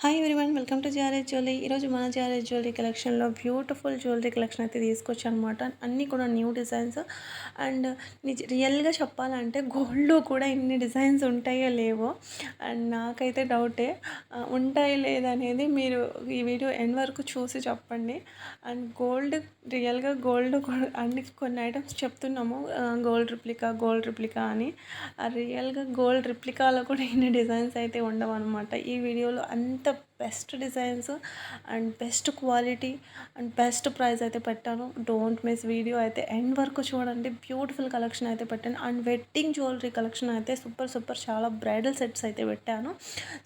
Hi everyone welcome to GRS jewellery ఈరోజు మన GRS jewellery కలెక్షన్లో బ్యూటిఫుల్ జ్యువెలరీ కలెక్షన్ అయితే తీసుకొచ్చాను అనమాట అన్నీ కూడా న్యూ డిజైన్స్ అండ్ నిజ రియల్గా చెప్పాలంటే గోల్డ్లో కూడా ఇన్ని డిజైన్స్ ఉంటాయో లేవో అండ్ నాకైతే డౌటే uh, ఉంటాయో ఉంటాయి లేదనేది మీరు ఈ వీడియో ఎండ్ వరకు చూసి చెప్పండి. అండ్ గోల్డ్ రియల్గా గోల్డ్ అన్ని కొన్ని ఐటమ్స్ చెప్తున్నాము. గోల్డ్ రిప్లికా గోల్డ్ రిప్లికా అని. ఆ రియల్గా గోల్డ్ రిప్లికాలో కూడా ఇన్ని డిజైన్స్ అయితే ఉండవు అనమాట ఈ వీడియోలో అంత এত best designs and best quality and best price అయితే పెట్టాను. డోంట్ మిస్ వీడియో అయితే. ఎండ్ వరకు చూడండి. బ్యూటిఫుల్ కలెక్షన్ అయితే పెట్టాను. అండ్ వెడ్డింగ్ జ్యువెలరీ కలెక్షన్ అయితే సూపర్ సూపర్ చాలా బ్రైడల్ సెట్స్ అయితే పెట్టాను.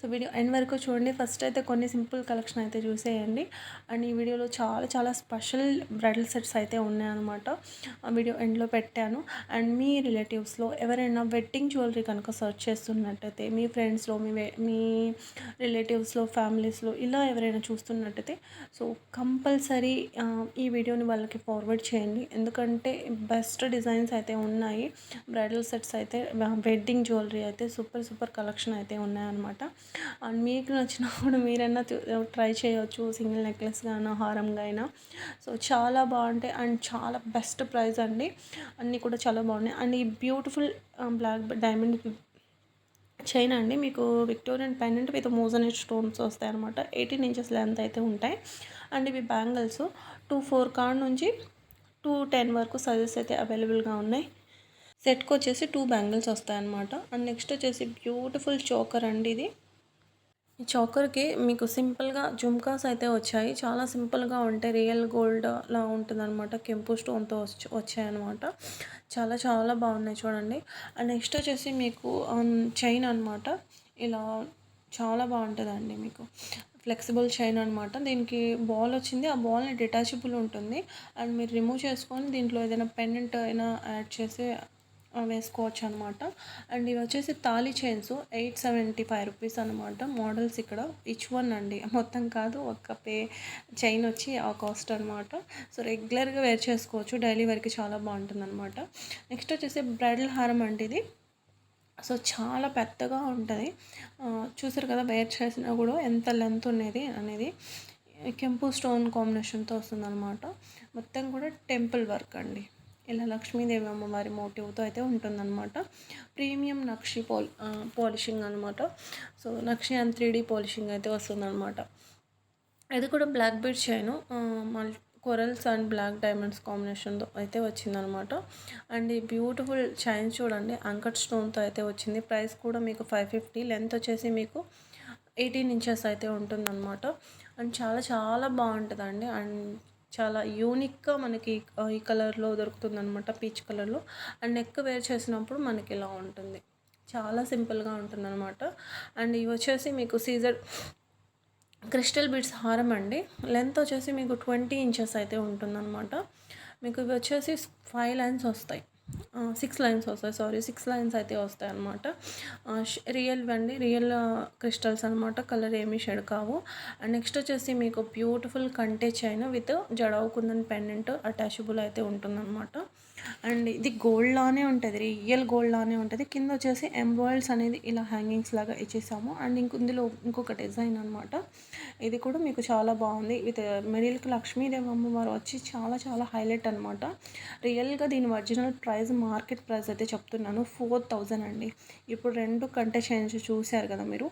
సో వీడియో ఎండ్ వరకు చూడండి. ఫస్ట్ అయితే కొన్ని సింపుల్ కలెక్షన్ అయితే చూసేయండి. అండ్ ఈ వీడియోలో చాలా చాలా స్పెషల్ బ్రైడల్ సెట్స్ అయితే ఉన్నాయన్నమాట. ఆ వీడియో ఎండ్లో పెట్టాను. అండ్ మీ రిలేటివ్స్లో ఎవరైనా వెడ్డింగ్ జ్యువెలరీ కనుక సర్చ్ చేస్తున్నట్టయితే మీ ఫ్రెండ్స్లో మీ మీ రిలేటివ్స్లో ఫ్యామిలీ ఫ్యామిలీస్లో ఇలా ఎవరైనా చూస్తున్నట్టయితే సో కంపల్సరీ ఈ వీడియోని వాళ్ళకి ఫార్వర్డ్ చేయండి. ఎందుకంటే బెస్ట్ డిజైన్స్ అయితే ఉన్నాయి. బ్రైడల్ సెట్స్ అయితే వెడ్డింగ్ జ్యువెలరీ అయితే సూపర్ సూపర్ కలెక్షన్ అయితే ఉన్నాయన్నమాట. అండ్ మీకు నచ్చిన కూడా మీరైనా ట్రై చేయొచ్చు. సింగిల్ నెక్లెస్ గానా హారంగా అయినా సో చాలా బాగుంటాయి. అండ్ చాలా బెస్ట్ ప్రైస్ అండి. అన్నీ కూడా చాలా బాగున్నాయి. అండ్ ఈ బ్యూటిఫుల్ బ్లాక్ డైమండ్ చైన్ అండి. మీకు Victorian pendant with moissanite stones వస్తాయి అనమాట ఎయిటీన్ ఇంచెస్ లెంత్ అయితే ఉంటాయి. అండ్ ఇవి బ్యాంగిల్స్. టూ ఫోర్ కార్డ్ నుంచి టూ టెన్ వరకు సైజెస్ అయితే అవైలబుల్గా ఉన్నాయి. సెట్కి వచ్చేసి టూ బ్యాంగిల్స్ వస్తాయన్నమాట. అండ్ నెక్స్ట్ వచ్చేసి బ్యూటిఫుల్ చోకర్ అండి ఇది. ఈ చాకర్కి మీకు సింపుల్గా జుమ్కాస్ అయితే వచ్చాయి. చాలా సింపుల్గా ఉంటాయి రియల్ గోల్డ్ లా ఉంటుందన్నమాట. కెంపు స్టోన్తో వచ్చి వచ్చాయన్నమాట. చాలా చాలా బాగున్నాయి చూడండి. అండ్ నెక్స్ట్ వచ్చేసి మీకు చైన్ అనమాట ఇలా చాలా బాగుంటుందండి మీకు. ఫ్లెక్సిబుల్ చైన్ అనమాట దీనికి బాల్ వచ్చింది. ఆ బాల్ని డిటాచబుల్ ఉంటుంది. అండ్ మీరు రిమూవ్ చేసుకొని దీంట్లో ఏదైనా పెండెంట్ అయినా యాడ్ చేసి వేసుకోవచ్చు అనమాట అండ్ ఇవి వచ్చేసి thali chains eight seventy five rupees అనమాట మోడల్స్ ఇక్కడ ఇచ్ వన్ అండి. మొత్తం కాదు ఒక పే చైన్ వచ్చి ఆ కాస్ట్ అనమాట సో రెగ్యులర్గా వేర్ చేసుకోవచ్చు. డైలీ వేర్కి చాలా బాగుంటుంది అనమాట నెక్స్ట్ వచ్చేసి బ్రైడల్ హారం అంటే ఇది. సో చాలా పెద్దగా ఉంటుంది. చూసారు కదా వేర్ చేసినా కూడా ఎంత లెంత్ ఉన్నది అనేది. కెంపు స్టోన్ కాంబినేషన్తో వస్తుంది అనమాట మొత్తం కూడా టెంపుల్ వర్క్ అండి. ఇలా లక్ష్మీదేవి అమ్మవారి మోటివ్తో అయితే ఉంటుందన్నమాట. ప్రీమియం నక్షి పోల్ పాలిషింగ్ అనమాట so nakshi and three D polishing అయితే వస్తుందన్నమాట. ఇది కూడా బ్లాక్ బీడ్ చైన్ మల్ కొరల్స్ అండ్ బ్లాక్ డైమండ్స్ కాంబినేషన్తో అయితే వచ్చిందనమాట అండ్ ఈ బ్యూటిఫుల్ చైన్ చూడండి అంకట్ స్టోన్తో అయితే వచ్చింది. ప్రైస్ కూడా మీకు ఫైవ్ ఫిఫ్టీ లెంత్ వచ్చేసి మీకు ఎయిటీన్ ఇంచెస్ అయితే ఉంటుందన్నమాట. అండ్ చాలా చాలా బాగుంటుందండి. అండ్ చాలా యూనిక్గా మనకి ఈ కలర్లో దొరుకుతుంది అనమాట పీచ్ కలర్లో అండ్ నెక్ వేర్ చేసినప్పుడు మనకి ఇలా ఉంటుంది. చాలా సింపుల్గా ఉంటుంది అనమాట అండ్ ఇవి వచ్చేసి మీకు సీజర్ క్రిస్టల్ బీడ్స్ హారం అండి. లెంత్ వచ్చేసి మీకు ట్వంటీ ఇంచెస్ అయితే ఉంటుందన్నమాట. మీకు ఇవి వచ్చేసి ఫైవ్ లైన్స్ వస్తాయి. సిక్స్ లైన్స్ వస్తాయి. సారీ సిక్స్ లైన్స్ అయితే వస్తాయి అనమాట రియల్ అండి రియల్ క్రిస్టల్స్ అనమాట కలర్ ఏమీ షెడ్ కావు. అండ్ నెక్స్ట్ వచ్చేసి మీకు బ్యూటిఫుల్ కంటే చైన్ విత్ జడవుకుందని పెండెంట్ అటాచబుల్ అయితే ఉంటుందన్నమాట. అండ్ ఇది గోల్డ్ లానే ఉంటుంది రియల్ గోల్డ్ లానే ఉంటుంది. కింద వచ్చేసి ఎంబ్రాయిడ్స్ అనేది ఇలా హ్యాంగింగ్స్ లాగా ఇచ్చేసాము. అండ్ ఇంక ఇందులో ఇంకొక డిజైన్ అనమాట ఇది కూడా మీకు చాలా బాగుంది. విత్ మిడిల్కి లక్ష్మీదేవి అమ్మవారు వచ్చి చాలా చాలా హైలైట్ అనమాట రియల్గా దీని ఒరిజినల్ ప్రైస్ మార్కెట్ ప్రైస్ అయితే చెప్తున్నాను. ఫోర్ థౌజండ్ అండి. ఇప్పుడు రెండు కంటే చైన్స్ చూశారు కదా మీరు?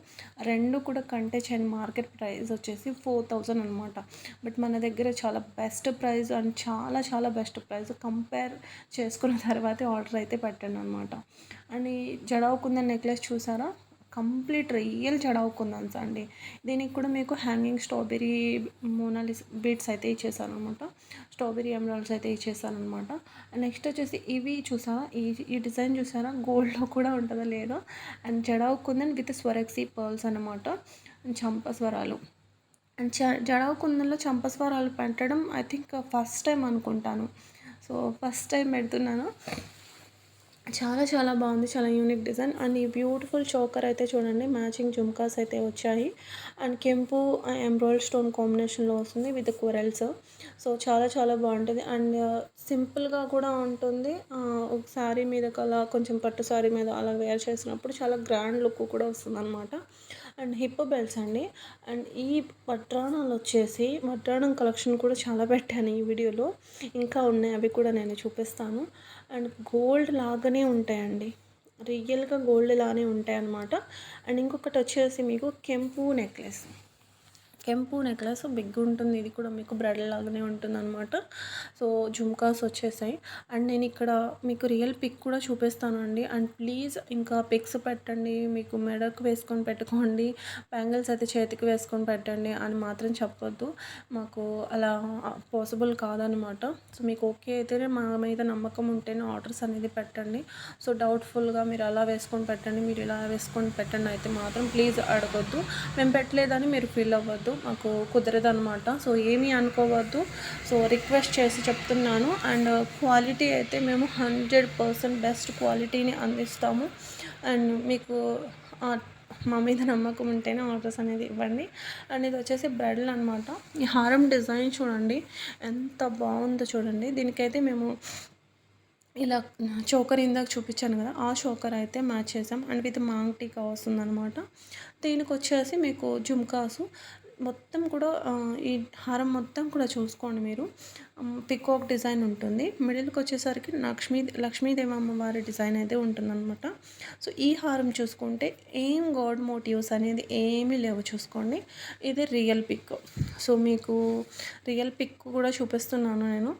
రెండు కూడా కంటే చైన్ మార్కెట్ ప్రైస్ వచ్చేసి ఫోర్ థౌజండ్ అనమాట బట్ మన దగ్గర చాలా బెస్ట్ ప్రైస్ అండ్ చాలా చాలా బెస్ట్ ప్రైస్ కంపేర్ చేసుకున్న తర్వాతే ఆర్డర్ అయితే పెట్టాను అనమాట అండ్ ఈ జడావు నెక్లెస్ చూసారా? కంప్లీట్ రియల్ జడావు అండి. దీనికి కూడా మీకు హ్యాంగింగ్ స్ట్రాబెరీ మోనాలిస్ బీట్స్ అయితే ఇచ్చేసాను అనమాట స్ట్రాబెరీ ఎమరాల్డ్స్ అయితే ఇచ్చేసాను అనమాట నెక్స్ట్ వచ్చేసి ఇవి చూసారా? ఈ ఈ డిజైన్ చూసారా? గోల్డ్లో కూడా ఉంటుందో లేదో. And jadau kundan with Swarovski pearls అనమాట చంప స్వరాలు. అండ్ జ జడావు కుందన్లో చంపస్వరాలు పెట్టడం ఐ థింక్ ఫస్ట్ టైం అనుకుంటాను. సో ఫస్ట్ టైం పెడుతున్నాను. చాలా చాలా బాగుంది చాలా యూనిక్ డిజైన్. అండ్ ఈ బ్యూటిఫుల్ చోకర్ అయితే చూడండి మ్యాచింగ్ జుమ్కాస్ అయితే వచ్చాయి. అండ్ కెంపు ఎంబ్రాయిడ్ స్టోన్ కాంబినేషన్లో వస్తుంది విత్ కొరల్స్. సో చాలా చాలా బాగుంటుంది. అండ్ సింపుల్గా కూడా ఉంటుంది. ఒక శారీ మీద అలా కొంచెం పట్టు శారీ మీద అలా వేర్ చేసినప్పుడు చాలా గ్రాండ్ లుక్ కూడా వస్తుంది అనమాట అండ్ హిప్ బెల్ట్స్ అండి. అండ్ ఈ పట్రాణాలు వచ్చేసి వడ్రాణం కలెక్షన్ కూడా చాలా పెట్టాను ఈ వీడియోలో. ఇంకా ఉన్నాయి అవి కూడా నేను చూపిస్తాను. అండ్ గోల్డ్ లాగానే ఉంటాయండి. రియల్గా గోల్డ్ లానే ఉంటాయన్నమాట. అండ్ ఇంకొకటి వచ్చేసి మీకు కెంపు నెక్లెస్. కెంపు నెక్లెస్ బిగ్ ఉంటుంది. ఇది కూడా మీకు బ్రెడ్ లాగానే ఉంటుంది అనమాట సో జుమ్కాస్ వచ్చేసాయి. అండ్ నేను ఇక్కడ మీకు రియల్ పిక్ కూడా చూపిస్తాను అండి. అండ్ ప్లీజ్ ఇంకా పిక్స్ పెట్టండి. మీకు మెడకు వేసుకొని పెట్టుకోండి. బ్యాంగిల్స్ అయితే చేతికి వేసుకొని పెట్టండి అని మాత్రం చెప్పొద్దు. మాకు అలా పాసిబుల్ కాదనమాట సో మీకు ఓకే అయితేనే మా మీద నమ్మకం ఉంటేనే ఆర్డర్స్ అనేది పెట్టండి. సో డౌట్ఫుల్గా మీరు అలా వేసుకొని పెట్టండి. మీరు ఇలా వేసుకొని పెట్టండి అయితే మాత్రం ప్లీజ్ అడగొద్దు. మేము పెట్టలేదని మీరు ఫీల్ అవ్వద్దు. మాకు కుదరదు అనమాట సో ఏమీ అనుకోవద్దు. సో రిక్వెస్ట్ చేసి చెప్తున్నాను. అండ్ క్వాలిటీ అయితే మేము హండ్రెడ్ పర్సెంట్ బెస్ట్ క్వాలిటీని అందిస్తాము. అండ్ మీకు మా మీద నమ్మకం ఉంటేనే ఆర్డర్స్ అనేది ఇవ్వండి. అండ్ ఇది వచ్చేసి బ్రెడ్లు అనమాట ఈ హారం డిజైన్ చూడండి ఎంత బాగుందో చూడండి. దీనికైతే మేము ఇలా చోకర్ ఇందాక చూపించాను కదా ఆ చోకర్ అయితే మ్యాచ్ చేసాం. అండ్ విత్ మాంగ్ టీకా వస్తుందన్నమాట దీనికి వచ్చేసి మీకు జుమ్కాసు మొత్తం కూడా ఈ హారం మొత్తం కూడా చూసుకోండి మీరు. పికాక్ డిజైన్ ఉంటుంది. మిడిల్కి వచ్చేసరికి లక్ష్మీ లక్ష్మీదేవి అమ్మవారి డిజైన్ అయితే ఉంటుందన్నమాట. సో ఈ హారం చూసుకుంటే ఏం గాడ్ మోటివ్స్ అనేది ఏమీ లేవు చూసుకోండి. ఇది రియల్ పిక్. సో మీకు రియల్ పిక్ కూడా చూపిస్తున్నాను నేను.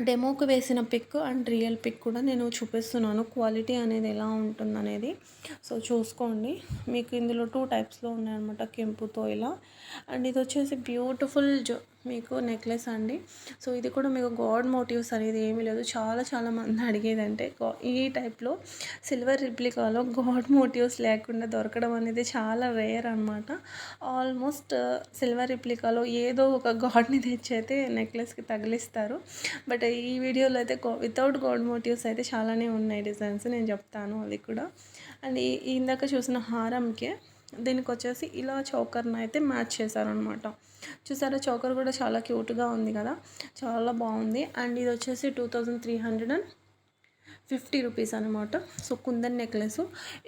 డెమోకు వేసిన పిక్ అండ్ రియల్ పిక్ కూడా నేను చూపిస్తున్నాను. క్వాలిటీ అనేది ఎలా ఉంటుంది అనేది సో చూసుకోండి. మీకు ఇందులో టూ టైప్స్లో ఉన్నాయన్నమాట. కెంపుతో ఇలా. అండ్ ఇది వచ్చేసి బ్యూటిఫుల్ జో మీకు నెక్లెస్ అండి. సో ఇది కూడా మీకు గాడ్ మోటివ్స్ అనేది ఏమీ లేదు. చాలా చాలా మంది అడిగేదంటే ఈ టైప్లో సిల్వర్ రిప్లికాలో గాడ్ మోటివ్స్ లేకుండా దొరకడం అనేది చాలా రేర్ అనమాట ఆల్మోస్ట్ సిల్వర్ రిప్లికాలో ఏదో ఒక గాడ్ని తెచ్చి అయితే నెక్లెస్కి తగిలిస్తారు. బట్ ఈ వీడియోలో అయితే వితౌట్ గాడ్ మోటివ్స్ అయితే చాలానే ఉన్నాయి డిజైన్స్ నేను చెప్తాను అవి కూడా. అండ్ ఇందాక చూసిన హారంకి దీనికి వచ్చేసి ఇలా చౌకర్ని అయితే మ్యాచ్ చేశారనమాట చూసారా చౌకర్ కూడా చాలా క్యూట్గా ఉంది కదా? చాలా బాగుంది. అండ్ ఇది వచ్చేసి two thousand three hundred and fifty rupees అనమాట సో కుందన్ నెక్లెస్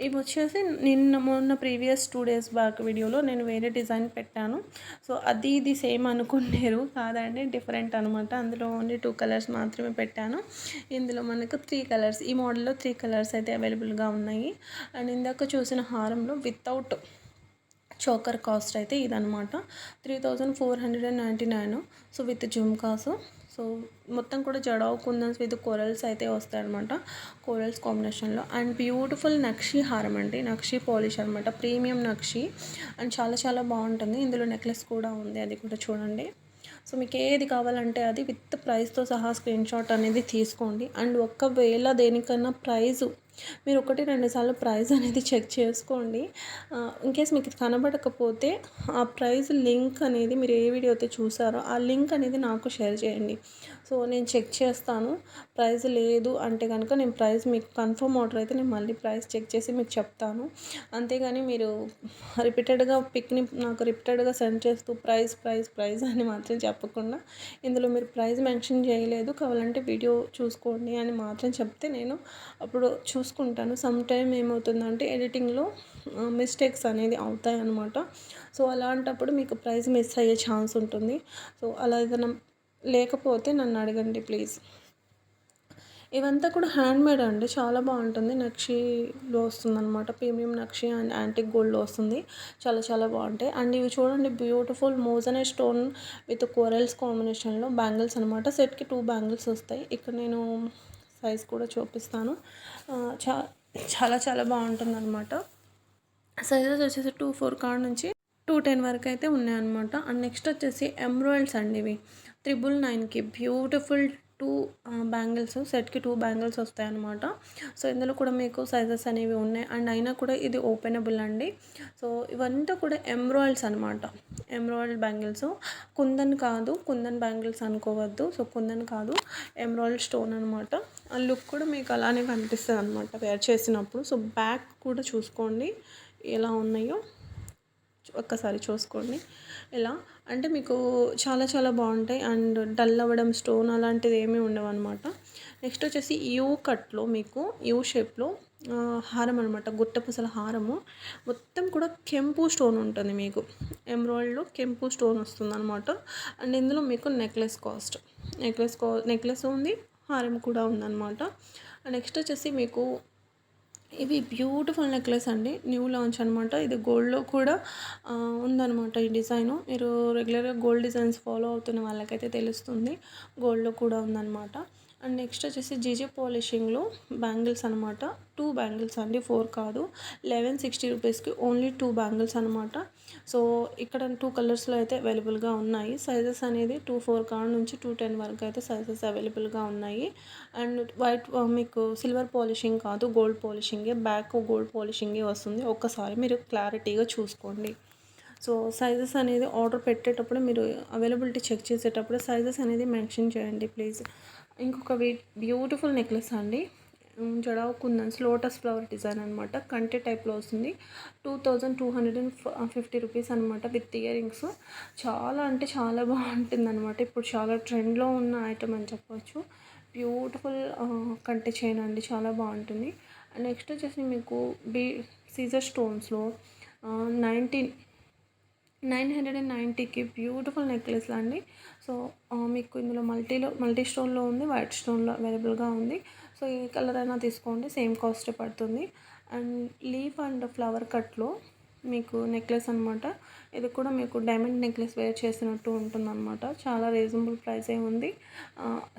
ఇవి వచ్చేసి నిన్న మొన్న ప్రీవియస్ టూ డేస్ బ్యాక్ వీడియోలో నేను వేరే డిజైన్ పెట్టాను. సో అది ఇది సేమ్ అనుకున్నారు. కాదండి డిఫరెంట్ అనమాట అందులో ఓన్లీ టూ కలర్స్ మాత్రమే పెట్టాను. ఇందులో మనకు త్రీ కలర్స్ ఈ మోడల్లో త్రీ కలర్స్ అయితే అవైలబుల్గా ఉన్నాయి. అండ్ ఇందాక చూసిన హారంలో వితౌట్ చోకర్ కాస్ట్ అయితే ఇదనమాట three thousand four hundred and ninety nine so with jhumkas so మొత్తం కూడా జడావు కుందన్స్ విత్ కోరల్స్ అయితే వస్తాయన్నమాట. కోరల్స్ కాంబినేషన్లో. అండ్ బ్యూటిఫుల్ నక్షి హారం అండి. నక్షి పాలిష్ అనమాట ప్రీమియం నక్షి. అండ్ చాలా చాలా బాగుంటుంది. ఇందులో నెక్లెస్ కూడా ఉంది. అది కూడా చూడండి. సో మీకు ఏది కావాలంటే అది విత్ ప్రైస్తో సహా స్క్రీన్ షాట్ అనేది తీసుకోండి. అండ్ ఒక్కవేళ దేనికన్నా ప్రైజు మీరు ఒకటి రెండు సార్లు ప్రైస్ అనేది చెక్ చేసుకోండి. ఇన్కేస్ మీకు కనబడకపోతే ఆ ప్రైస్ లింక్ అనేది మీరు ఏ వీడియో అయితే చూసారో ఆ లింక్ అనేది నాకు షేర్ చేయండి. సో నేను చెక్ చేస్తాను. ప్రైస్ లేదు అంటే కనుక నేను ప్రైస్ మీకు కన్ఫర్మ్ ఆర్డర్ అయితే నేను మళ్ళీ ప్రైస్ చెక్ చేసి మీకు చెప్తాను. అంతేగాని మీరు రిపీటెడ్గా పిక్ని నాకు రిపీటెడ్గా సెండ్ చేస్తూ ప్రైస్ ప్రైస్ ప్రైస్ అని మాత్రం చెప్పకుండా ఇందులో మీరు ప్రైస్ మెన్షన్ చేయలేదు. కావాలంటే వీడియో చూసుకోండి అని మాత్రం చెప్తే నేను అప్పుడు చూసుకుంటాను. సమ్ టైం ఏమవుతుందంటే ఎడిటింగ్లో మిస్టేక్స్ అనేది అవుతాయి అన్నమాట సో అలాంటప్పుడు మీకు ప్రైస్ మిస్ అయ్యే ఛాన్స్ ఉంటుంది. సో అలా ఏదైనా లేకపోతే నన్ను అడగండి ప్లీజ్. ఇవంతా కూడా హ్యాండ్మేడ్ అండి. చాలా బాగుంటుంది. నక్షిలో వస్తుంది అనమాట ప్రీమియం నక్షి అండ్ యాంటిక్ గోల్డ్లో వస్తుంది. చాలా చాలా బాగుంటాయి. అండ్ ఇవి చూడండి beautiful moissanite stone with corals కాంబినేషన్లో బ్యాంగిల్స్ అనమాట సెట్కి టూ బ్యాంగిల్స్ వస్తాయి. ఇక్కడ నేను సైజ్ కూడా చూపిస్తాను. చా చాలా చాలా బాగుంటుంది అనమాట సైజెస్ వచ్చేసి టూ ఫోర్ కాడ నుంచి టూ టెన్ వరకు అయితే ఉన్నాయన్నమాట. అండ్ నెక్స్ట్ వచ్చేసి ఎమ్రాయిల్స్ అండి ఇవి. త్రిబుల్ నైన్కి బ్యూటిఫుల్ టూ బ్యాంగిల్స్. సెట్కి టూ బ్యాంగిల్స్ వస్తాయన్నమాట. సో ఇందులో కూడా మీకు సైజెస్ అనేవి ఉన్నాయి. అండ్ అయినా కూడా ఇది ఓపెనబుల్ అండి. సో ఇవంతా కూడా ఎంబ్రాయిల్స్ అనమాట ఎంబ్రాయిడ్ బ్యాంగిల్స్. కుందన్ కాదు. కుందన్ బ్యాంగిల్స్ అనుకోవద్దు. సో కుందన్ కాదు. ఎంబ్రాయిడ్ స్టోన్ అనమాట ఆ లుక్ కూడా మీకు అలానే కనిపిస్తుంది అనమాట వేర్ చేసినప్పుడు. సో బ్యాక్ కూడా చూసుకోండి. ఎలా ఉన్నాయో. ఒక్కసారి చూసుకోండి. ఇలా అంటే మీకు చాలా చాలా బాగుంటాయి. అండ్ డల్ అవ్వడం స్టోన్ అలాంటిది ఏమీ ఉండవు అనమాట నెక్స్ట్ వచ్చేసి యూ కట్లో మీకు యూ షేప్లో హారం అనమాట గుట్టపుసల హారము. మొత్తం కూడా కెంపు స్టోన్ ఉంటుంది మీకు. ఎమ్రాయిడ్లో కెంపు స్టోన్ వస్తుంది అనమాట అండ్ ఇందులో మీకు నెక్లెస్ కాస్ట్. నెక్లెస్ కా నెక్లెస్ ఉంది హారం కూడా ఉందన్నమాట. నెక్స్ట్ వచ్చేసి మీకు ఇవి బ్యూటిఫుల్ నెక్లెస్ అండి. న్యూ లాంచ్ అనమాట ఇది గోల్డ్లో కూడా ఉందనమాట ఉందన్నమాట ఈ డిజైన్. మీరు రెగ్యులర్గా గోల్డ్ డిజైన్స్ ఫాలో అవుతున్న వాళ్ళకైతే తెలుస్తుంది. గోల్డ్లో కూడా ఉందన్నమాట. అండ్ నెక్స్ట్ వచ్చేసి జీజే పాలిషింగ్లో బ్యాంగిల్స్ అనమాట టూ బ్యాంగిల్స్ అండి ఫోర్ కాదు. లెవెన్ సిక్స్టీ రూపీస్కి ఓన్లీ టూ బ్యాంగిల్స్ అనమాట సో ఇక్కడ టూ కలర్స్లో అయితే అవైలబుల్గా ఉన్నాయి. సైజెస్ అనేది టూ ఫోర్ కాడ నుంచి టూ టెన్ వరకు అయితే సైజెస్ అవైలబుల్గా ఉన్నాయి. అండ్ వైట్ uh, మీకు సిల్వర్ పాలిషింగ్ కాదు గోల్డ్ పాలిషింగే బ్యాక్ గోల్డ్ పాలిషింగే వస్తుంది. ఒక్కసారి మీరు క్లారిటీగా చూసుకోండి. సో సైజెస్ అనేది ఆర్డర్ పెట్టేటప్పుడు మీరు అవైలబిలిటీ చెక్ చేసేటప్పుడు సైజెస్ అనేది మెన్షన్ చేయండి ప్లీజ్ ఇంకొక బ్యూటిఫుల్ నెక్లెస్ అండి. ఉమ్, జడావు కుందన్స్ లోటస్ ఫ్లవర్ డిజైన్ అనమాట కంటే టైప్లో వస్తుంది. Two thousand two hundred and fifty rupees అనమాట విత్ ఇయర్ రింగ్స్ చాలా అంటే చాలా బాగుంటుంది అనమాట ఇప్పుడు చాలా ట్రెండ్లో ఉన్న ఐటమ్ అని చెప్పవచ్చు బ్యూటిఫుల్ కంటే చైన్ అండి. చాలా బాగుంటుంది. నెక్స్ట్ వచ్చేసి మీకు బీ సీజర్ స్టోన్స్లో నైన్టీన్ నైన్ హండ్రెడ్ అండ్ నైంటీకి బ్యూటిఫుల్ నెక్లెస్లా అండి. సో మీకు ఇందులో మల్టీలో మల్టీ స్టోన్లో ఉంది వైట్ స్టోన్లో అవైలబుల్గా ఉంది. సో ఏ కలర్ అయినా తీసుకోండి సేమ్ కాస్ట్ పడుతుంది. అండ్ లీఫ్ అండ్ ఫ్లవర్ కట్లో మీకు నెక్లెస్ అనమాట ఇది కూడా మీకు డైమండ్ నెక్లెస్ వేర్ చేసినట్టు ఉంటుందన్నమాట. చాలా రీజనబుల్ ప్రైసే ఉంది.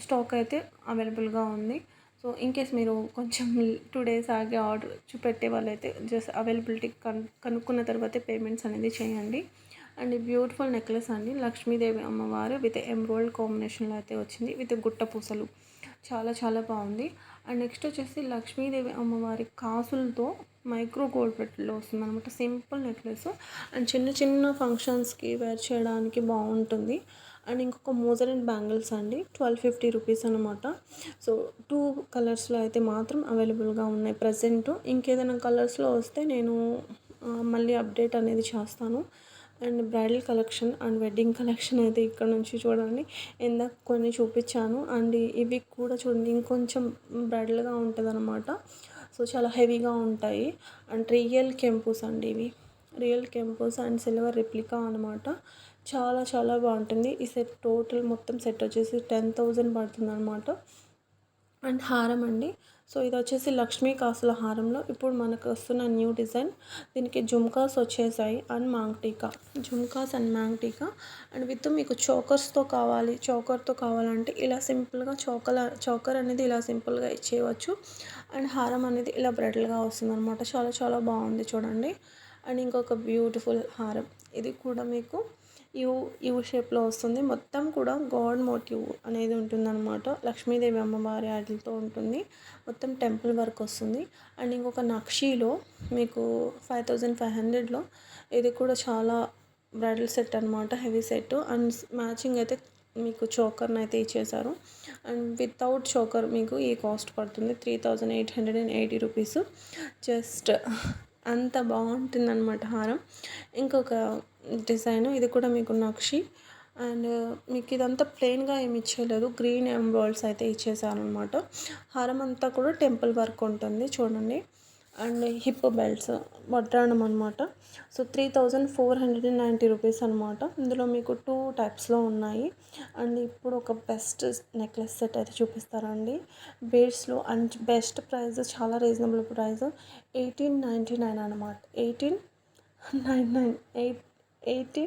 స్టాక్ అయితే అవైలబుల్గా ఉంది. సో ఇన్ కేస్ మీరు కొంచెం టూ డేస్ ఆగి ఆర్డర్ చూపెట్టే వాళ్ళైతే జస్ట్ అవైలబిలిటీ కన్ కనుక్కున్న తర్వాతే పేమెంట్స్ అనేది చేయండి. అండ్ ఈ బ్యూటిఫుల్ నెక్లెస్ అండి. లక్ష్మీదేవి అమ్మవారు విత్ ఎంబ్రాయిడ్ కాంబినేషన్లో అయితే వచ్చింది. విత్ గుట్ట పూసలు. చాలా చాలా బాగుంది. అండ్ నెక్స్ట్ వచ్చేసి లక్ష్మీదేవి అమ్మవారి కాసులతో మైక్రో గోల్డ్ పెట్టులో వస్తుంది అనమాట సింపుల్ నెక్లెస్. అండ్ చిన్న చిన్న ఫంక్షన్స్కి వేర్ చేయడానికి బాగుంటుంది. అండ్ ఇంకొక మోజర్ అండ్ బ్యాంగిల్స్ అండి. ట్వెల్వ్ ఫిఫ్టీ రూపీస్ అనమాట సో టూ కలర్స్లో అయితే మాత్రం అవైలబుల్గా ఉన్నాయి ప్రజెంట్. ఇంకేదైనా కలర్స్లో వస్తే నేను మళ్ళీ అప్డేట్ అనేది చేస్తాను. And bridal collection and wedding collection అయితే ఇక్కడ నుంచి చూడండి. ఇందాక కొన్ని చూపించాను. అండ్ ఇవి కూడా చూడండి ఇంకొంచెం బ్రైడల్గా ఉంటుంది అనమాట సో చాలా హెవీగా ఉంటాయి. అండ్ రియల్ కెంపుస్ అండి ఇవి. రియల్ కెంపూస్ అండ్ సిల్వర్ రిప్లికా అనమాట చాలా చాలా బాగుంటుంది. ఈ సెట్ టోటల్ మొత్తం సెట్ వచ్చేసి టెన్ థౌజండ్ పడుతుంది అనమాట అండ్ హారం అండి. సో ఇది వచ్చేసి లక్ష్మీ కాసుల హారంలో. ఇప్పుడు మనకు వస్తున్న న్యూ డిజైన్. దీనికి జుమ్కాస్ వచ్చేసాయి and maang tikka jhumkas and maang tikka and with మీకు చోకర్స్తో కావాలి చోకర్తో కావాలంటే ఇలా సింపుల్గా చోకల చోకర్ అనేది ఇలా సింపుల్గా ఇచ్చేయవచ్చు. అండ్ హారం అనేది ఇలా బ్రెడల్గా వస్తుంది అనమాట చాలా చాలా బాగుంది చూడండి. అండ్ ఇంకొక బ్యూటిఫుల్ హారం. ఇది కూడా మీకు యూ యూ షేప్లో వస్తుంది. మొత్తం కూడా గాడ్ మోటివ్ అనేది ఉంటుందన్నమాట. లక్ష్మీదేవి అమ్మవారి వాటితో ఉంటుంది. మొత్తం టెంపుల్ వర్క్ వస్తుంది. అండ్ ఇంకొక నక్షీలో మీకు ఫైవ్ థౌజండ్ ఫైవ్ హండ్రెడ్లో ఇది కూడా చాలా బ్రైడల్ సెట్ అనమాట హెవీ సెట్. అండ్ మ్యాచింగ్ అయితే మీకు చోకర్ని అయితే ఇచ్చేసారు. అండ్ వితౌట్ చోకర్ మీకు ఈ కాస్ట్ పడుతుంది. Three thousand eight hundred and eighty rupees. Just అంత బాగుంటుంది అనమాట హారం. ఇంకొక డిజైన్. ఇది కూడా మీకు నక్షి. అండ్ మీకు ఇదంతా ప్లెయిన్గా ఏమి ఇచ్చేయలేదు. గ్రీన్ ఎంబ్రాయిడ్స్ అయితే ఇచ్చేసారనమాట హారం అంతా కూడా టెంపుల్ వర్క్ ఉంటుంది చూడండి. అండ్ హిప్ బెల్ట్స్ వడ్రాణం అనమాట so three thousand four hundred and ninety rupees అనమాట ఇందులో మీకు టూ టైప్స్లో ఉన్నాయి. అండ్ ఇప్పుడు ఒక బెస్ట్ నెక్లెస్ సెట్ అయితే చూపిస్తారండి బేడ్స్లో అండ్ బెస్ట్ ప్రైస్ చాలా reasonable price eighteen ninety nine అనమాట eighteen nine nine eight eighty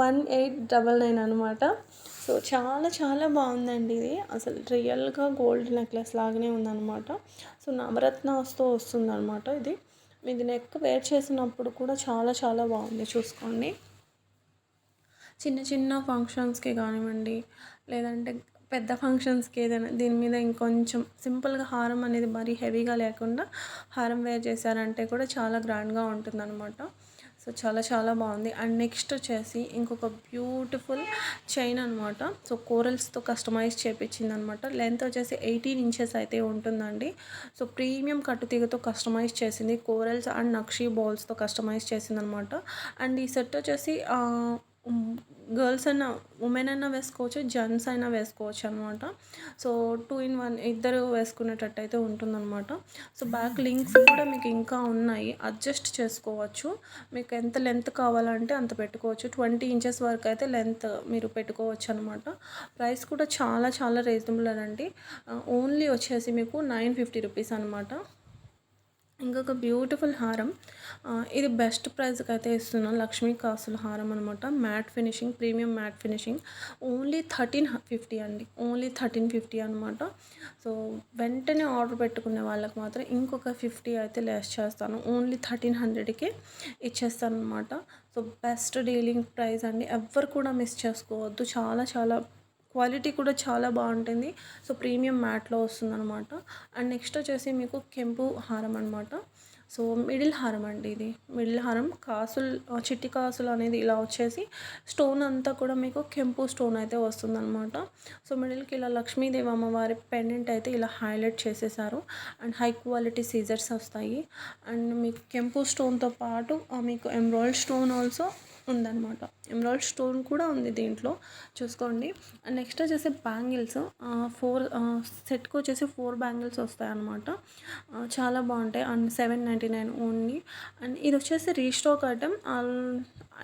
one eight double nine అనమాట సో చాలా చాలా బాగుందండి ఇది. అసలు రియల్గా గోల్డ్ నెక్లెస్ లాగానే ఉందన్నమాట. సో నవరత్నాస్తో వస్తుందన్నమాట ఇది. ఇది నెక్ వేర్ చేసినప్పుడు కూడా చాలా చాలా బాగుంది చూసుకోండి. చిన్న చిన్న ఫంక్షన్స్కి కానివ్వండి లేదంటే పెద్ద ఫంక్షన్స్కి ఏదైనా దీని మీద ఇంకొంచెం సింపుల్గా హారం అనేది మరీ హెవీగా లేకుండా హారం వేర్ చేశారంటే కూడా చాలా గ్రాండ్గా ఉంటుందన్నమాట. సో చాలా చాలా బాగుంది. అండ్ నెక్స్ట్ వచ్చేసి ఇంకొక బ్యూటిఫుల్ చైన్ అనమాట సో కోరల్స్తో కస్టమైజ్ చేపించింది అనమాట లెంత్ వచ్చేసి ఎయిటీన్ ఇంచెస్ అయితే ఉంటుందండి. సో ప్రీమియం కట్టుతీగతో కస్టమైజ్ చేసింది. కోరల్స్ అండ్ నక్షీ బాల్స్తో కస్టమైజ్ చేసింది అనమాట అండ్ ఈ సెట్ వచ్చేసి గర్ల్స్ అయినా ఉమెన్ అయినా వేసుకోవచ్చు జెంట్స్ అయినా వేసుకోవచ్చు అనమాట సో టూ ఇన్ వన్ ఇద్దరు వేసుకునేటట్టు అయితే ఉంటుందన్నమాట. సో బ్యాక్ లింక్స్ కూడా మీకు ఇంకా ఉన్నాయి. అడ్జస్ట్ చేసుకోవచ్చు. మీకు ఎంత లెంత్ కావాలంటే అంత పెట్టుకోవచ్చు. ట్వంటీ ఇంచెస్ వరకు అయితే లెంత్ మీరు పెట్టుకోవచ్చు అనమాట ప్రైస్ కూడా చాలా చాలా రీజనబుల్ అండి ఓన్లీ వచ్చేసి మీకు నైన్ ఫిఫ్టీ రూపీస్ అనమాట ఇంకొక బ్యూటిఫుల్ హారం. ఇది బెస్ట్ ప్రైస్కి అయితే ఇస్తున్నాను లక్ష్మీ కాసుల హారం అనమాట matte finishing premium matte finishing. Only thirteen fifty అండి. ఓన్లీ థర్టీన్ ఫిఫ్టీ అనమాట సో వెంటనే ఆర్డర్ పెట్టుకునే వాళ్ళకి మాత్రం ఇంకొక ఫిఫ్టీ అయితే లెస్ చేస్తాను. ఓన్లీ థర్టీన్ హండ్రెడ్కి ఇచ్చేస్తాను అనమాట సో బెస్ట్ డీలింగ్ ప్రైస్ అండి. ఎవ్వరు కూడా మిస్ చేసుకోవద్దు. చాలా చాలా క్వాలిటీ కూడా చాలా బాగుంటుంది. సో ప్రీమియం మ్యాట్లో వస్తుందనమాట అండ్ నెక్స్ట్ వచ్చేసి మీకు కెంపు హారం అనమాట సో మిడిల్ హారం అండి ఇది. మిడిల్ హారం కాసులు చిట్టి కాసులు అనేది ఇలా వచ్చేసి స్టోన్ అంతా కూడా మీకు కెంపు స్టోన్ అయితే వస్తుందన్నమాట. సో మిడిల్కి ఇలా లక్ష్మీదేవి అమ్మవారి పెండెంట్ అయితే ఇలా హైలైట్ చేసేసారు. అండ్ హై క్వాలిటీ సీజర్స్ వస్తాయి. అండ్ మీకు కెంపు స్టోన్తో పాటు మీకు ఎంబ్రాయిడ్ స్టోన్ ఆల్సో ఉందన్నమాట. ఎమరాల్డ్ స్టోన్ కూడా ఉంది దీంట్లో. చూసుకోండి. నెక్స్ట్ వచ్చేసి బ్యాంగిల్స్ ఫోర్ సెట్కి వచ్చేసి ఫోర్ బ్యాంగిల్స్ వస్తాయి అనమాట చాలా బాగుంటాయి. And seven ninety nine only and ఇది వచ్చేసి రీస్టాక్ ఐటమ్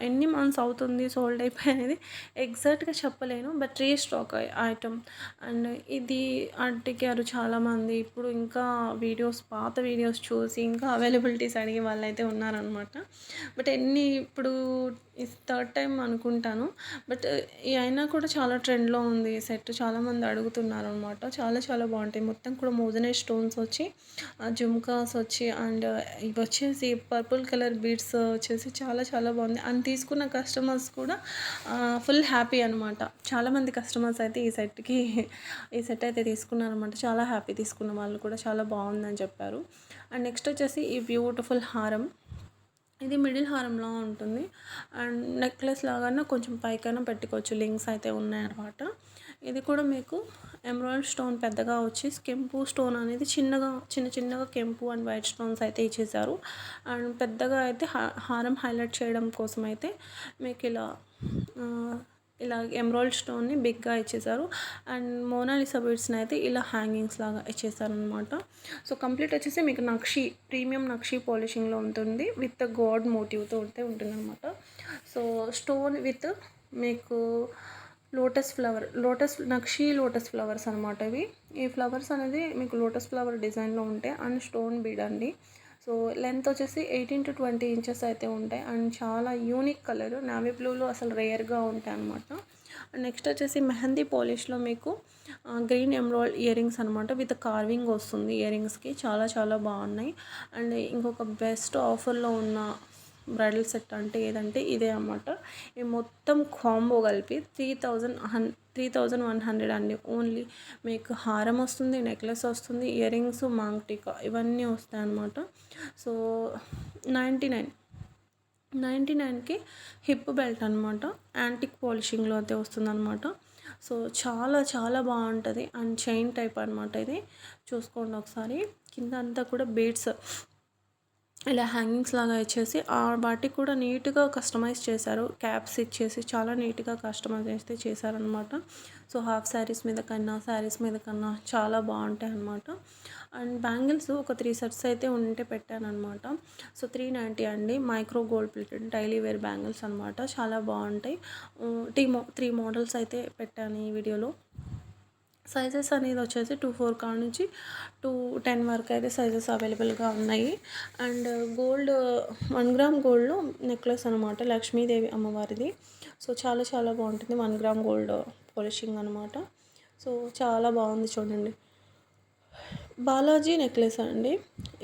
ఎన్ని మంత్స్ అవుతుంది సోల్డ్ అయిపోయినది ఎగ్జాక్ట్గా చెప్పలేను. బట్ రీస్టాక్ ఐటమ్ అండ్ ఇది అడిగారు చాలామంది ఇప్పుడు ఇంకా వీడియోస్ పాత వీడియోస్ చూసి ఇంకా అవైలబిలిటీస్ అడిగే వాళ్ళైతే ఉన్నారనమాట బట్ ఎన్ని ఇప్పుడు థర్డ్ టైం అనుకుంటాను. బట్ అయినా కూడా చాలా ట్రెండ్లో ఉంది ఈ సెట్ చాలామంది అడుగుతున్నారు అనమాట చాలా చాలా బాగుంటాయి. మొత్తం కూడా మోజనే స్టోన్స్ వచ్చి జుమ్కాస్ వచ్చి అండ్ ఇవి వచ్చేసి పర్పుల్ కలర్ బీడ్స్ వచ్చేసి చాలా చాలా బాగుంది. అండ్ తీసుకున్న కస్టమర్స్ కూడా ఫుల్ హ్యాపీ అనమాట చాలామంది కస్టమర్స్ అయితే ఈ సెట్కి ఈ సెట్ అయితే తీసుకున్నారనమాట చాలా హ్యాపీ తీసుకున్న వాళ్ళు కూడా చాలా బాగుందని చెప్పారు. అండ్ నెక్స్ట్ వచ్చేసి ఈ బ్యూటిఫుల్ హారం. ఇది మిడిల్ హారంలా ఉంటుంది. అండ్ నెక్లెస్ లాగానే కొంచెం పైకైనా పెట్టుకోవచ్చు. లింక్స్ అయితే ఉన్నాయన్నమాట. ఇది కూడా మీకు ఎమరాల్డ్ స్టోన్ పెద్దగా వచ్చి కెంపు స్టోన్ అనేది చిన్నగా చిన్న చిన్నగా కెంపు అండ్ వైట్ స్టోన్స్ అయితే ఇచ్చేసారు అండ్ పెద్దగా అయితే హారం హైలైట్ చేయడం కోసం అయితే మీకు ఇలా ఇలా ఎమరాల్డ్ స్టోన్ని బిగ్గా ఇచ్చేసారు అండ్ మోనాలిసా బీడ్స్ని అయితే ఇలా హ్యాంగింగ్స్ లాగా ఇచ్చేసారు అనమాట సో కంప్లీట్ వచ్చేసి మీకు నక్షి ప్రీమియం నక్షి పాలిషింగ్లో ఉంటుంది. విత్ గాడ్ మోటివ్తో ఉంటే ఉంటుంది అనమాట సో స్టోన్ విత్ మీకు లోటస్ ఫ్లవర్ లోటస్ నక్షి లోటస్ ఫ్లవర్స్ అనమాట ఇవి. ఈ ఫ్లవర్స్ అనేది మీకు లోటస్ ఫ్లవర్ డిజైన్లో ఉంటాయి అండ్ స్టోన్ బీడ్ అండి. సో లెంత్ వచ్చేసి ఎయిటీన్ టు ట్వంటీ ఇంచెస్ అయితే ఉంటాయి. అండ్ చాలా యూనిక్ కలర్ నావీ బ్లూలో అసలు రేర్గా ఉంటాయి అనమాట అండ్ నెక్స్ట్ వచ్చేసి మెహందీ పాలిష్లో మీకు గ్రీన్ ఎంబ్రాయిడ్ ఇయర్ రింగ్స్ అనమాట విత్ కార్వింగ్ వస్తుంది ఇయర్ రింగ్స్కి చాలా చాలా బాగున్నాయి. అండ్ ఇంకొక బెస్ట్ ఆఫర్లో ఉన్న బ్రైడల్ సెట్ అంటే ఏదంటే ఇదే అన్నమాట. ఈ మొత్తం కాంబో కలిపి త్రీ థౌజండ్ హన్ త్రీ థౌజండ్ వన్ హండ్రెడ్ అండి. ఓన్లీ మీకు హారం వస్తుంది నెక్లెస్ వస్తుంది ఇయర్ రింగ్స్ మాంగ్ టీకా ఇవన్నీ వస్తాయి అన్నమాట. సో నైంటీ నైన్ నైంటీ నైన్కి హిప్ బెల్ట్ అనమాట యాంటిక్ పాలిషింగ్లో అయితే వస్తుందన్నమాట సో చాలా చాలా బాగుంటుంది. అండ్ చైన్ టైప్ అనమాట ఇది. చూసుకోండి ఒకసారి. కింద అంతా కూడా బీడ్స్ ఇలా హ్యాంగింగ్స్ లాగా ఇచ్చేసి ఆ వాటికి కూడా నీట్గా కస్టమైజ్ చేశారు. క్యాప్స్ ఇచ్చేసి చాలా నీట్గా కస్టమైజ్ అయితే చేశారనమాట సో హాఫ్ శారీస్ మీద కన్నా శారీస్ మీద కన్నా చాలా బాగుంటాయి అనమాట అండ్ బ్యాంగిల్స్ ఒక త్రీ సెట్స్ అయితే ఉంటే పెట్టానమాట సో త్రీ నైంటీ అండి. Micro gold plated daily wear bangles అనమాట చాలా బాగుంటాయి. టీ మో త్రీ మోడల్స్ అయితే పెట్టాను ఈ వీడియోలో. సైజెస్ అనేది వచ్చేసి టూ ఫోర్ కాడ నుంచి టూ టెన్ వరకు అయితే సైజెస్ అవైలబుల్గా ఉన్నాయి. And gold one gram gold necklace అనమాట లక్ష్మీదేవి అమ్మవారిది. సో చాలా చాలా బాగుంటుంది. వన్ గ్రామ్ గోల్డ్ పాలిషింగ్ అనమాట సో చాలా బాగుంది చూడండి. బాలాజీ నెక్లెస్ అండి.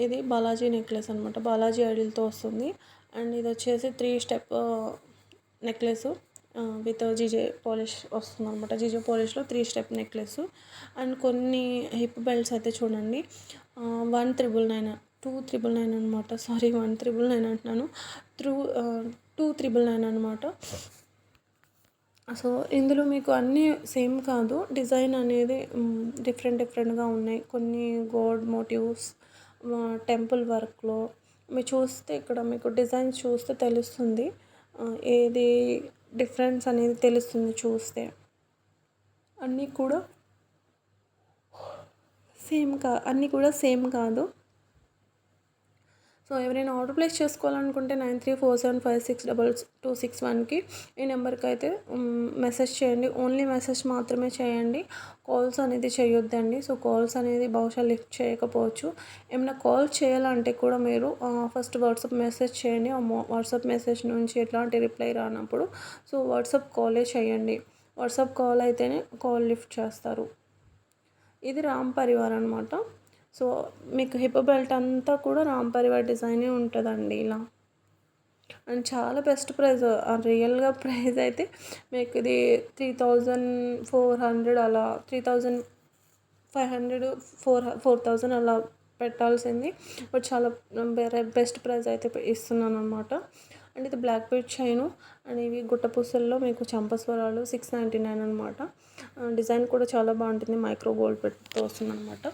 ఇది బాలాజీ నెక్లెస్ అనమాట బాలాజీ ఐడిల్తో వస్తుంది. అండ్ ఇది వచ్చేసి three step necklace. With GJ polish వస్తుంది అనమాట జీజే పాలిష్లో త్రీ స్టెప్ నెక్లెస్ అండ్ కొన్ని హిప్ బెల్ట్స్ అయితే చూడండి. One triple nine two triple nine అనమాట సారీ వన్ త్రిబుల్ నైన్ అంటున్నాను. త్రూ టూ త్రిబుల్ నైన్ అనమాట సో ఇందులో మీకు అన్నీ సేమ్ కాదు. డిజైన్ అనేది డిఫరెంట్ డిఫరెంట్గా ఉన్నాయి. కొన్ని గోడ్ మోటివ్స్ టెంపుల్ వర్క్లో. మీరు చూస్తే ఇక్కడ మీకు డిజైన్స్ చూస్తే తెలుస్తుంది. ఏది డిఫరెన్స్ అనేది తెలుస్తుంది చూస్తే. అన్నీ కూడా సేమ్ కా అన్నీ కూడా సేమ్ కాదు. సో ఎవరైనా ఆర్డర్ ప్లేస్ చేసుకోవాలనుకుంటే nine three four seven five six double two six వన్కి ఈ నెంబర్కి అయితే మెసేజ్ చేయండి. ఓన్లీ మెసేజ్ మాత్రమే చేయండి. కాల్స్ అనేది చేయొద్దండి. సో కాల్స్ అనేది బహుశా లిఫ్ట్ చేయకపోవచ్చు. ఏమైనా కాల్ చేయాలంటే కూడా మీరు ఫస్ట్ వాట్సాప్ మెసేజ్ చేయండి. ఆ వాట్సాప్ మెసేజ్ నుంచి ఎట్లాంటి రిప్లై రానప్పుడు సో వాట్సాప్ కాలే చేయండి. వాట్సాప్ కాల్ అయితేనే కాల్ లిఫ్ట్ చేస్తారు. ఇది రామ్ పరివార్ అనమాట సో మీకు హిప్ బెల్ట్ అంతా కూడా రామ్ పరివార్ డిజైనే ఉంటుందండి ఇలా. అండ్ చాలా బెస్ట్ ప్రైస్ రియల్గా ప్రైస్ అయితే మీకు ఇది త్రీ థౌజండ్ ఫోర్ హండ్రెడ్ అలా three thousand five hundred four four thousand అలా పెట్టాల్సింది. బట్ చాలా వేరే బెస్ట్ ప్రైస్ అయితే ఇస్తున్నాను అనమాట అండ్ ఇది బ్లాక్ బెల్ట్ చైను అండ్ ఇవి గుట్టపూసల్లో మీకు చంపస్వరాలు సిక్స్ నైంటీ నైన్ అనమాట డిజైన్ కూడా చాలా బాగుంటుంది మైక్రో గోల్డ్ పెట్టి వస్తుంది అనమాట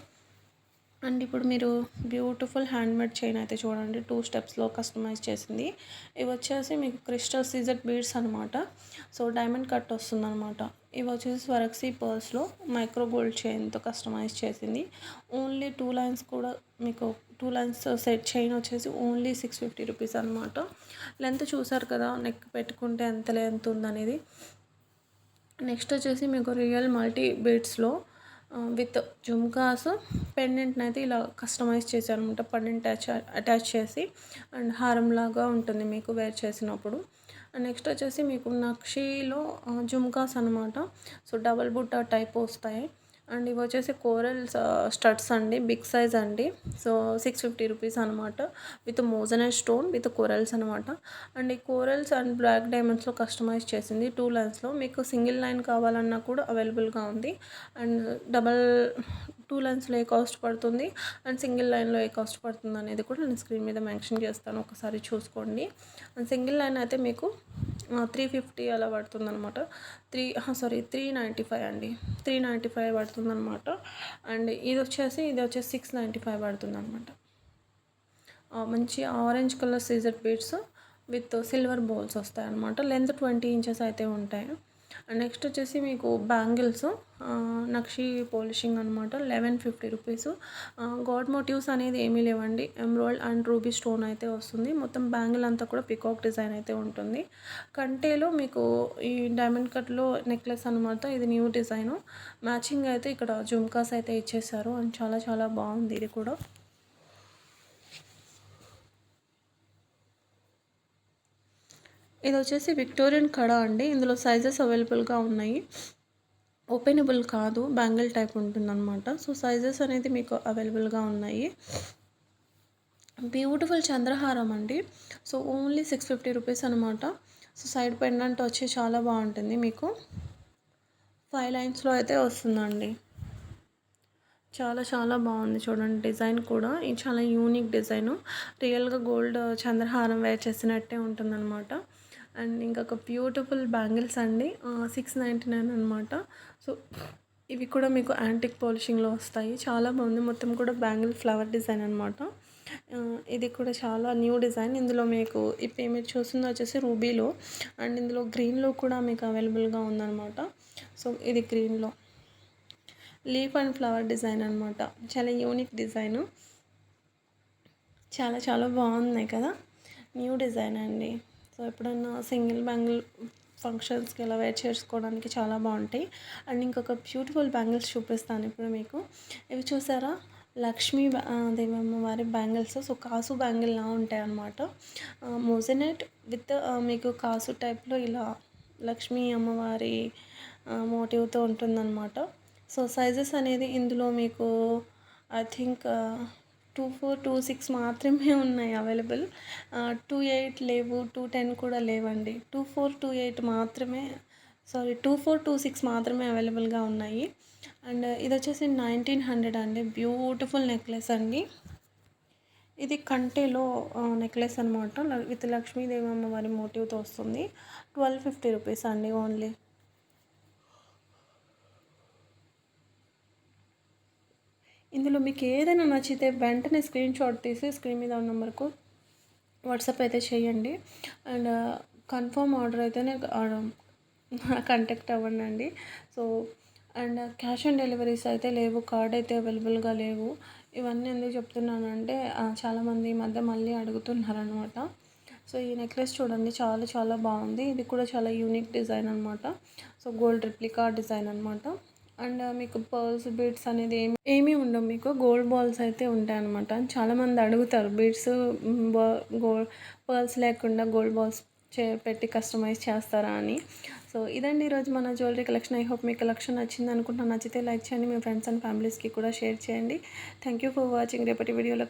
అండ్ ఇప్పుడు మీరు బ్యూటిఫుల్ హ్యాండ్మేడ్ చైన్ అయితే చూడండి. టూ స్టెప్స్లో కస్టమైజ్ చేసింది. ఇవి వచ్చేసి మీకు క్రిస్టల్ సీజర్ బీడ్స్ అనమాట సో డైమండ్ కట్ వస్తుంది అనమాట ఇవి వచ్చేసి స్వరక్సీ పర్స్లో మైక్రో గోల్డ్ చైన్తో కస్టమైజ్ చేసింది. ఓన్లీ టూ లైన్స్ కూడా మీకు టూ లైన్స్ సెట్ చైన్ వచ్చేసి ఓన్లీ సిక్స్ ఫిఫ్టీ రూపీస్ అనమాట లెంత్ చూసారు కదా నెక్ పెట్టుకుంటే ఎంత లెంత్ ఉందనేది. నెక్స్ట్ వచ్చేసి మీకు రియల్ మల్టీ బీడ్స్లో విత్ జుమ్కాస్ పెండెంట్ని అయితే ఇలా కస్టమైజ్ చేశాను అనమాట పెండెంట్ అటాచ్ అటాచ్ చేసి అండ్ హారం లాగా ఉంటుంది మీకు వేర్ చేసినప్పుడు. నెక్స్ట్ వచ్చేసి మీకు నక్షీలో జుమ్కాస్ అనమాట సో డబల్ బుట్ట టైప్ వస్తాయి. అండ్ ఇవి వచ్చేసి కోరల్స్ స్టడ్స్ అండి బిగ్ సైజ్ అండి. సో సిక్స్ ఫిఫ్టీ రూపీస్ అనమాట with moissanite stone with corals అనమాట అండ్ ఈ కోరల్స్ అండ్ బ్లాక్ డైమండ్స్లో కస్టమైజ్ చేసింది టూ లైన్స్లో. మీకు సింగిల్ లైన్ కావాలన్నా కూడా అవైలబుల్గా ఉంది. అండ్ డబల్ టూ లైన్స్లో ఏ కాస్ట్ పడుతుంది? అండ్ సింగిల్ లైన్లో ఏ కాస్ట్ పడుతుంది అనేది కూడా నేను స్క్రీన్ మీద మెన్షన్ చేస్తాను. ఒకసారి చూసుకోండి. అండ్ సింగిల్ లైన్ అయితే మీకు త్రీ ఫిఫ్టీ అలా పడుతుంది అనమాట three sorry three ninety five అండి. త్రీ నైంటీ ఫైవ్ పడుతుంది. అనమాట అండ్ ఇది వచ్చేసి ఇది వచ్చేసి సిక్స్ నైంటీ ఫైవ్ పడుతుంది అనమాట మంచి ఆరెంజ్ కలర్ సీజర్ బీడ్స్ విత్ సిల్వర్ బౌల్స్ వస్తాయి అనమాట లెంత్ ట్వంటీ ఇంచెస్ అయితే ఉంటాయి. నెక్స్ట్ వచ్చేసి మీకు బ్యాంగిల్స్ నక్షి పాలిషింగ్ అనమాట eleven fifty rupees. God motifs అనేది ఏమీ లేవండి. ఎమ్రాయిడ్ అండ్ రూబీ స్టోన్ అయితే వస్తుంది. మొత్తం బ్యాంగిల్ అంతా కూడా పికాక్ డిజైన్ అయితే ఉంటుంది. కంటేలో మీకు ఈ డైమండ్ కట్లో నెక్లెస్ అనమాట ఇది న్యూ డిజైను. మ్యాచింగ్ అయితే ఇక్కడ జుమ్కాస్ అయితే ఇచ్చేసారు అండ్ చాలా చాలా బాగుంది ఇది కూడా. ఇది వచ్చేసి విక్టోరియన్ కడ అండి. ఇందులో సైజెస్ అవైలబుల్గా ఉన్నాయి. ఓపెనబుల్ కాదు బ్యాంగిల్ టైప్ ఉంటుందన్నమాట. సో సైజెస్ అనేది మీకు అవైలబుల్గా ఉన్నాయి. బ్యూటిఫుల్ చంద్రహారం అండి. So only six fifty rupees అనమాట సో సైడ్ పెండెంట్ వచ్చి చాలా బాగుంటుంది మీకు. ఫైవ్ లైన్స్లో అయితే వస్తుందండి. చాలా చాలా బాగుంది చూడండి డిజైన్ కూడా. ఇది చాలా యూనిక్ డిజైన్. రియల్గా గోల్డ్ చంద్రహారం వేర్ చేసినట్టే ఉంటుందన్నమాట. అండ్ ఇంకొక బ్యూటిఫుల్ బ్యాంగిల్స్ అండి సిక్స్ నైంటీ నైన్ అనమాట సో ఇవి కూడా మీకు యాంటిక్ పాలిషింగ్లో వస్తాయి. చాలా బాగుంది మొత్తం కూడా బ్యాంగిల్ ఫ్లవర్ డిజైన్ అనమాట ఇది కూడా చాలా న్యూ డిజైన్ ఇందులో మీకు ఇప్పుడు మీరు చూస్తుంది వచ్చేసి రూబీలో అండ్ ఇందులో గ్రీన్లో కూడా మీకు అవైలబుల్గా ఉందన్నమాట. సో ఇది గ్రీన్లో లీఫ్ అండ్ ఫ్లవర్ డిజైన్ అనమాట చాలా యూనిక్ డిజైను చాలా చాలా బాగున్నాయి కదా. న్యూ డిజైన్ అండి. సో ఎప్పుడన్నా సింగిల్ బ్యాంగిల్ ఫంక్షన్స్కి ఇలా వేర్ చేసుకోవడానికి చాలా బాగుంటాయి. అండ్ ఇంకొక బ్యూటిఫుల్ బ్యాంగిల్స్ చూపిస్తాను ఇప్పుడు మీకు. ఇవి చూసారా? లక్ష్మీ దేవి అమ్మవారి బ్యాంగిల్స్. సో కాసు బ్యాంగిల్లా ఉంటాయి అన్నమాట మోజనెట్ విత్ మీకు కాసు టైప్లో ఇలా లక్ష్మీ అమ్మవారి మోటివ్తో ఉంటుందన్నమాట. సో సైజెస్ అనేది ఇందులో మీకు I think two four two six మాత్రమే ఉన్నాయి అవైలబుల్. టూ ఎయిట్ లేవు టూ టెన్ కూడా లేవండి. టూ ఫోర్ టూ ఎయిట్ మాత్రమే sorry two four two six మాత్రమే అవైలబుల్గా ఉన్నాయి. అండ్ ఇది వచ్చేసి నైన్టీన్ హండ్రెడ్ అండి. బ్యూటిఫుల్ నెక్లెస్ అండి. ఇది కంటేలో నెక్లెస్ అనమాట విత్ లక్ష్మీదేవి అమ్మవారి మోటివ్తో వస్తుంది. ట్వెల్వ్ ఫిఫ్టీ రూపీస్ అండి ఓన్లీ. ఇందులో మీకు ఏదైనా నచ్చితే వెంటనే స్క్రీన్ షాట్ తీసి స్క్రీన్ మీద ఉన్న నెంబర్కు వాట్సాప్ అయితే చేయండి. అండ్ కన్ఫర్మ్ ఆర్డర్ అయితేనే కాంటాక్ట్ అవ్వండి అండి. So and cash on deliveries అయితే లేవు కార్డ్ అయితే అవైలబుల్గా లేవు. ఇవన్నీ ఎందుకు చెప్తున్నానంటే చాలామంది ఈ మధ్య మళ్ళీ అడుగుతున్నారనమాట సో ఈ నెక్లెస్ చూడండి చాలా చాలా బాగుంది. ఇది కూడా చాలా యూనిక్ డిజైన్ అనమాట సో గోల్డ్ రిప్లికా డిజైన్ అనమాట అండ్ మీకు పర్ల్స్ బీడ్స్ అనేది ఏమి ఏమీ ఉండవు. మీకు గోల్డ్ బాల్స్ అయితే ఉంటాయి అనమాట చాలామంది అడుగుతారు బీడ్స్ గోల్డ్ పర్ల్స్ లేకుండా గోల్డ్ బాల్స్ చే పెట్టి కస్టమైజ్ చేస్తారా అని. సో ఇదండి ఈరోజు మన జ్యువెలరీ కలెక్షన్. ఐ హోప్ మీ కలెక్షన్ నచ్చింది అనుకుంటున్నాను నచ్చితే లైక్ చేయండి. మీ ఫ్రెండ్స్ అండ్ ఫ్యామిలీస్కి కూడా షేర్ చేయండి. Thank you for watching. రేపటి వీడియోలో